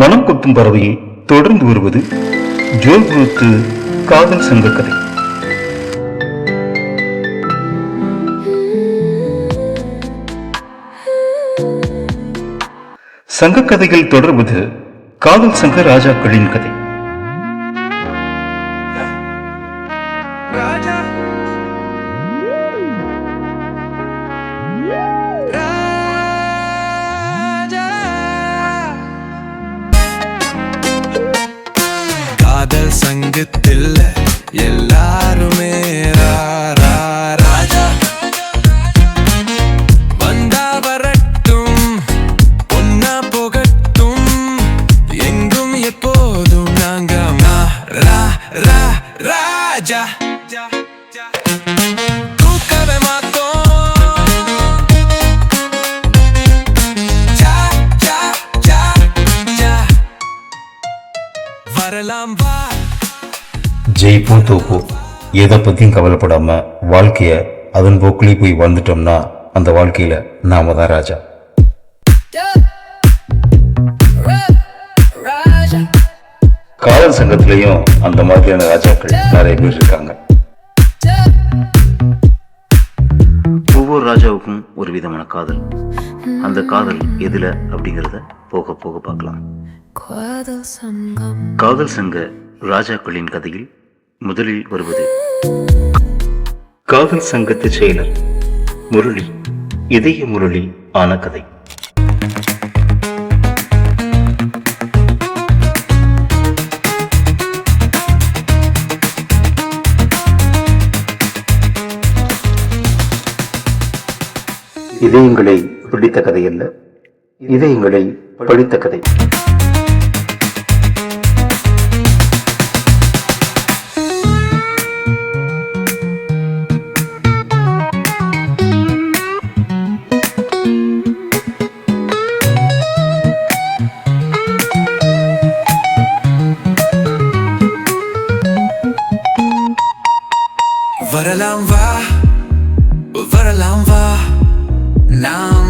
மனம் கொத்தும் பறவையை தொடர்ந்து வருவது ஜோல்புரத்து காதல் சங்க கதை. சங்க கதைகள் தொடர்வது காதல் சங்க ராஜாக்களின் கதை. காதல் சங்கத்தில் எல்லாருமே ராஜா வந்தா வரட்டும் ஒன்னா போகட்டும் எங்கும் எப்போதும் நாங்க ராஜா. வரலாம் வா. ஜெயிப்போ தோப்போ. எதை பத்தியும் கவலைப்படாம வாழ்க்கைய அதன் போக்கிலே போய் வாழ்ந்துட்டோம்னா அந்த வாழ்க்கையில நாம தான் ராஜா. காதல் சங்கத்திலையும் அந்த மாதிரியான ராஜாக்கள் நிறைய பேர் இருக்காங்க. ஒவ்வொரு ராஜாவுக்கும் ஒரு விதமான காதல். அந்த காதல் எதுல அப்படிங்கறத போக போக பார்க்கலாம். காதல் சங்க ராஜாக்களின் கதையில் முதலில் வருவது. காதல் சங்கத்து செயலர் முரளி இதய முரளி ஆன கதை. இதயங்களை பிடித்த கதை அல்ல. இதயங்களை படித்த கதை. வரலாம் வா வரலாம் வா. நான்